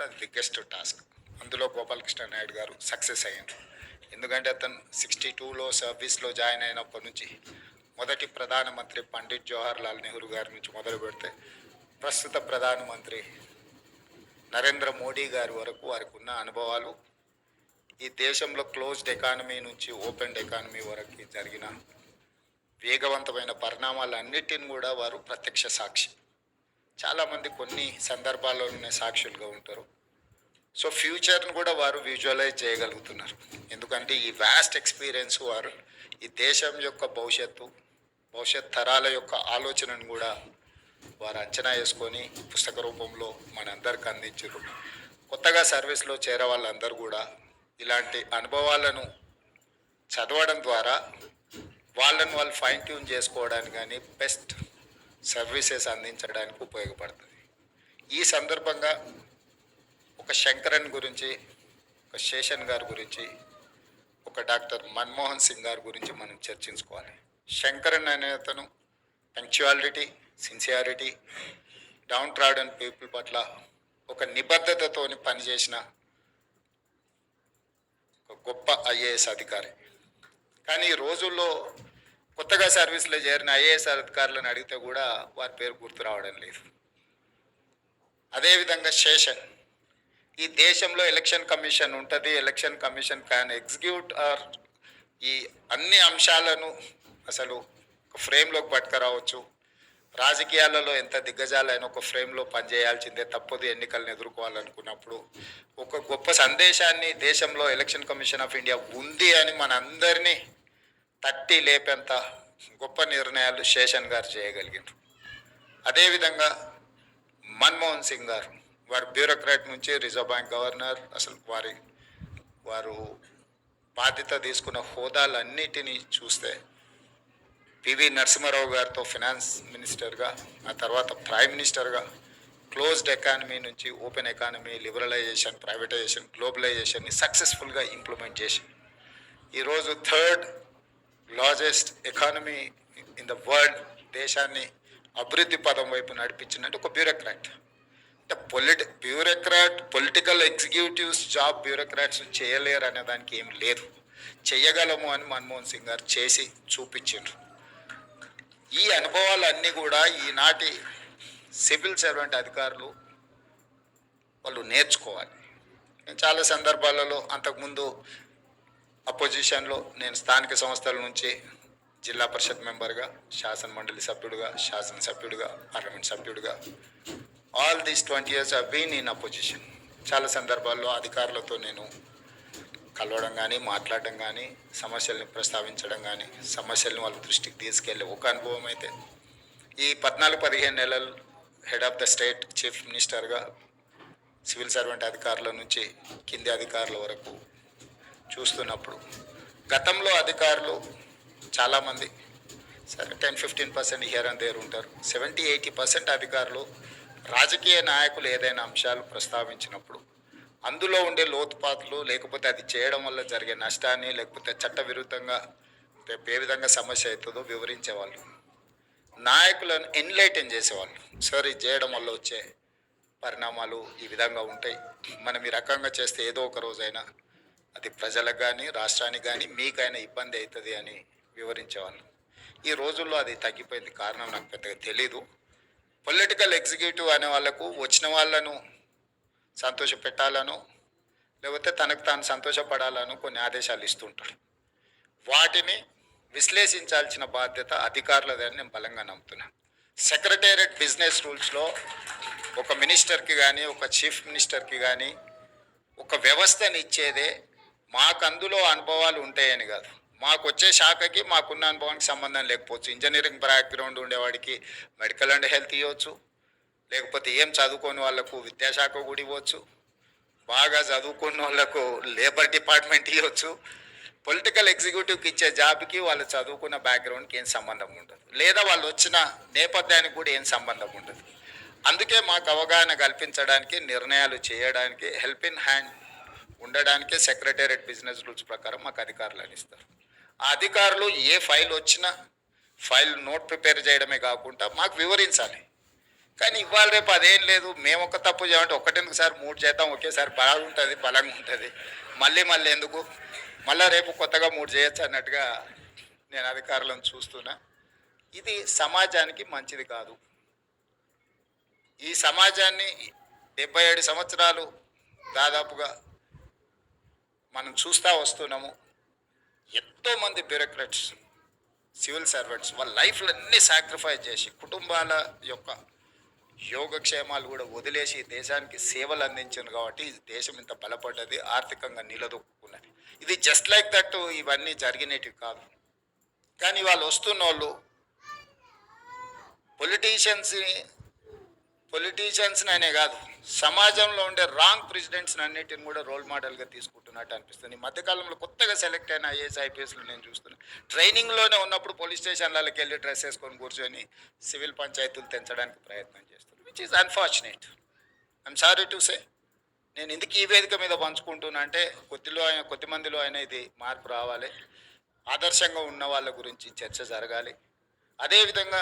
కూడా అది biggest task. అందులో గోపాలకృష్ణ నాయుడు గారు సక్సెస్ అయ్యారు. ఎందుకంటే అతను సిక్స్టీ టూలో సర్వీస్లో జాయిన్ అయినప్పటి నుంచి మొదటి ప్రధానమంత్రి పండిట్ జవహర్ లాల్ నెహ్రూ గారి నుంచి మొదలు పెడితే ప్రస్తుత ప్రధానమంత్రి నరేంద్ర మోడీ గారి వరకు వారికి ఉన్న అనుభవాలు ఈ దేశంలో క్లోజ్డ్ ఎకానమీ నుంచి ఓపెన్ ఎకానమీ వరకు జరిగిన వేగవంతమైన పరిణామాలన్నిటిని కూడా వారు ప్రత్యక్ష సాక్షి. చాలామంది కొన్ని సందర్భాల్లోనే సాక్షులుగా ఉంటారు. సో ఫ్యూచర్ను కూడా వారు విజువలైజ్ చేయగలుగుతున్నారు. ఎందుకంటే ఈ వ్యాస్ట్ ఎక్స్పీరియన్స్ వారు ఈ దేశం యొక్క భవిష్యత్తు భవిష్యత్ తరాల యొక్క ఆలోచనను కూడా వారు అంచనా వేసుకొని పుస్తక రూపంలో మనందరికి అందించారు. కొత్తగా సర్వీస్లో చేరే వాళ్ళందరూ కూడా ఇలాంటి అనుభవాలను చదవడం ద్వారా వాళ్ళని వాళ్ళు ఫైన్ ట్యూన్ చేసుకోవడానికి కానీ బెస్ట్ సర్వీసెస్ అందించడానికి ఉపయోగపడుతుంది. ఈ సందర్భంగా ఒక శంకరన్ గురించి ఒక శేషన్ గారి గురించి ఒక డాక్టర్ మన్మోహన్ సింగ్ గారి గురించి మనం చర్చించుకోవాలి. శంకరన్ అనే అతను punctuality sincerity down trodden people పట్ల ఒక నిబద్ధతతోని పనిచేసిన ఒక గొప్ప ఐఏఎస్ అధికారి. కానీ ఈ రోజుల్లో కొత్తగా సర్వీస్లో చేరిన ఐఏఎస్ అధికారులను అడిగితే కూడా వారి పేరు గుర్తు రావడం లేదు. అదేవిధంగా శేషన్. ఈ దేశంలో ఎలక్షన్ కమిషన్ ఉంటుంది election commission can execute or ఈ అన్ని అంశాలను అసలు ఒక ఫ్రేమ్లోకి పట్టుకురావచ్చు. రాజకీయాలలో ఎంత దిగ్గజాలైన ఒక ఫ్రేమ్లో పనిచేయాల్సిందే తప్పదు ఎన్నికలను ఎదుర్కోవాలనుకున్నప్పుడు. ఒక గొప్ప సందేశాన్ని దేశంలో ఎలక్షన్ కమిషన్ ఆఫ్ ఇండియా ఉంది అని మనందరినీ తట్టి లేపేంత గొప్ప నిర్ణయాలు శేషన్ గారు చేయగలిగారు అదేవిధంగా మన్మోహన్ సింగ్ గారు వారు బ్యూరోక్రాట్ నుంచి రిజర్వ్ బ్యాంక్ గవర్నర్ అసలు వారి వారు బాధ్యత తీసుకున్న హోదాలన్నిటినీ చూస్తే పివి నరసింహారావు గారితో ఫినాన్స్ మినిస్టర్గా ఆ తర్వాత ప్రైమ్ మినిస్టర్గా క్లోజ్డ్ ఎకానమీ నుంచి ఓపెన్ ఎకానమీ లిబరలైజేషన్ ప్రైవేటైజేషన్ గ్లోబలైజేషన్ని సక్సెస్ఫుల్గా ఇంప్లిమెంట్ చేసి ఈరోజు third largest economy in the world దేశాన్ని అభివృద్ధి పదం వైపు నడిపించినట్టు ఒక బ్యూరోక్రాట్ అంటే పొలిటి bureaucrat political executives job bureaucrats చేయలేరు అనే దానికి ఏం లేదు. చేయగలము అని మన్మోహన్ సింగ్ గారు చేసి చూపించారు ఈ అనుభవాలన్నీ కూడా ఈనాటి సివిల్ సర్వెంట్ అధికారులు వాళ్ళు నేర్చుకోవాలి. నేను చాలా సందర్భాలలో అంతకుముందు అపోజిషన్లో నేను స్థానిక సంస్థల నుంచి జిల్లా పరిషత్ మెంబర్గా శాసన మండలి సభ్యుడిగా శాసనసభ్యుడిగా పార్లమెంట్ సభ్యుడిగా all these twenty years I been in opposition చాలా సందర్భాల్లో అధికారులతో నేను కలవడం కానీ మాట్లాడడం కానీ సమస్యల్ని ప్రస్తావించడం కానీ సమస్యల్ని వాళ్ళ దృష్టికి తీసుకెళ్ళే ఒక అనుభవం అయితే ఈ పద్నాలుగు పదిహేను నెలలు head of the state chief మినిస్టర్గా సివిల్ సర్వెంట్ అధికారుల నుంచి కింది అధికారుల వరకు చూస్తున్నప్పుడు. గతంలో అధికారులు చాలామంది సరే ten fifteen percent here and there ఉంటారు. సెవెంటీ ఎయిటీ పర్సెంట్ అధికారులు రాజకీయ నాయకులు ఏదైనా అంశాలు ప్రస్తావించినప్పుడు అందులో ఉండే లోతుపాతులు లేకపోతే అది చేయడం వల్ల జరిగే నష్టాన్ని లేకపోతే చట్టవిరుద్ధంగా రేపు ఏ విధంగా సమస్య అవుతుందో వివరించేవాళ్ళు. నాయకులను ఎన్లైటన్ చేసేవాళ్ళు. సార్ ఇది చేయడం వల్ల వచ్చే పరిణామాలు ఈ విధంగా ఉంటాయి. మనం ఈ రకంగా చేస్తే ఏదో ఒక రోజైనా అది ప్రజలకు కానీ రాష్ట్రానికి కానీ మీకైనా ఇబ్బంది అవుతుంది అని వివరించేవాళ్ళు. ఈ రోజుల్లో అది తగ్గిపోయింది. కారణం నాకు పెద్దగా తెలీదు. పొలిటికల్ ఎగ్జిక్యూటివ్ అనే వాళ్ళకు వచ్చిన వాళ్ళను సంతోష పెట్టాలను లేకపోతే తనకు తాను సంతోషపడాలను కొన్ని ఆదేశాలు ఇస్తుంటాడు వాటిని విశ్లేషించాల్సిన బాధ్యత అధికారులదని నేను బలంగా నమ్ముతున్నాను సెక్రటేరియట్ బిజినెస్ రూల్స్లో ఒక మినిస్టర్కి కానీ ఒక చీఫ్ మినిస్టర్కి కానీ ఒక వ్యవస్థని ఇచ్చేదే మాకు అందులో అనుభవాలు ఉంటాయని కాదు. మాకు వచ్చే శాఖకి మాకున్న అనుభవానికి సంబంధం లేకపోవచ్చు. ఇంజనీరింగ్ బ్యాక్గ్రౌండ్ ఉండేవాడికి మెడికల్ అండ్ హెల్త్ ఇవ్వచ్చు. లేకపోతే ఏం చదువుకోని వాళ్ళకు విద్యాశాఖ కూడా ఇవ్వచ్చు. బాగా చదువుకున్న వాళ్ళకు లేబర్ డిపార్ట్మెంట్ ఇవ్వచ్చు. పొలిటికల్ ఎగ్జిక్యూటివ్కి ఇచ్చే జాబ్కి వాళ్ళు చదువుకున్న బ్యాక్గ్రౌండ్కి ఏం సంబంధం ఉండదు. లేదా వాళ్ళు వచ్చిన నేపథ్యానికి కూడా ఏం సంబంధం ఉండదు. అందుకే మాకు అవగాహన కల్పించడానికి నిర్ణయాలు చేయడానికి హెల్ప్ ఇన్ హ్యాండ్ ఉండడానికే సెక్రటేరియట్ బిజినెస్ రూల్స్ ప్రకారం మాకు అధికారులను ఇస్తారు. ఆ అధికారులు ఏ ఫైల్ వచ్చినా ఫైల్ నోట్ ప్రిపేర్ చేయడమే కాకుండా మాకు వివరించాలి. కానీ ఇవాళ రేపు అదేం లేదు మేము ఒక తప్పు చేయమంటే ఒకటెందుకు సార్ మూడు చేద్దాం ఒకేసారి బలంగా ఉంటుంది బలంగా ఉంటుంది. మళ్ళీ మళ్ళీ ఎందుకు? మళ్ళీ రేపు కొత్తగా మూడు చేయొచ్చు అన్నట్టుగా నేను అధికారులను చూస్తున్నా. ఇది సమాజానికి మంచిది కాదు. ఈ సమాజాన్ని డెబ్బై ఏడు సంవత్సరాలు దాదాపుగా మనం చూస్తూ వస్తున్నాము. ఎంతోమంది బ్యూరోక్రాట్స్ సివిల్ సర్వెంట్స్ వాళ్ళ లైఫ్లు అన్నీ సాక్రిఫైస్ చేసి కుటుంబాల యొక్క యోగక్షేమాలు కూడా వదిలేసి దేశానికి సేవలు అందించారు కాబట్టి దేశం ఇంత బలపడ్డది ఆర్థికంగా నిలదొక్కున్నది. ఇది జస్ట్ లైక్ దట్ ఇవన్నీ జరిగినవి కాదు. కానీ వాళ్ళు వస్తున్న వాళ్ళు పొలిటీషియన్స్ని పొలిటీషియన్స్ని అనే కాదు సమాజంలో ఉండే రాంగ్ ప్రెసిడెంట్స్ని అన్నిటిని కూడా రోల్ మోడల్గా తీసుకుంటున్నట్టు అనిపిస్తుంది. ఈ మధ్యకాలంలో కొత్తగా సెలెక్ట్ అయిన ఐఏఎస్ ఐపీఎస్లు నేను చూస్తున్నాను ట్రైనింగ్లోనే ఉన్నప్పుడు పోలీస్ స్టేషన్లకి వెళ్ళి డ్రెస్ వేసుకొని కూర్చొని సివిల్ పంచాయతీలు తెంచడానికి ప్రయత్నం చేస్తున్నారు which is unfortunate I'm sorry to say నేను ఎందుకు ఈ వేదిక మీద పంచుకుంటున్నా అంటే కొద్దిలో ఆయన కొద్ది మందిలో అయినా ఇది మార్పు రావాలి. ఆదర్శంగా ఉన్న వాళ్ళ గురించి చర్చ జరగాలి. అదేవిధంగా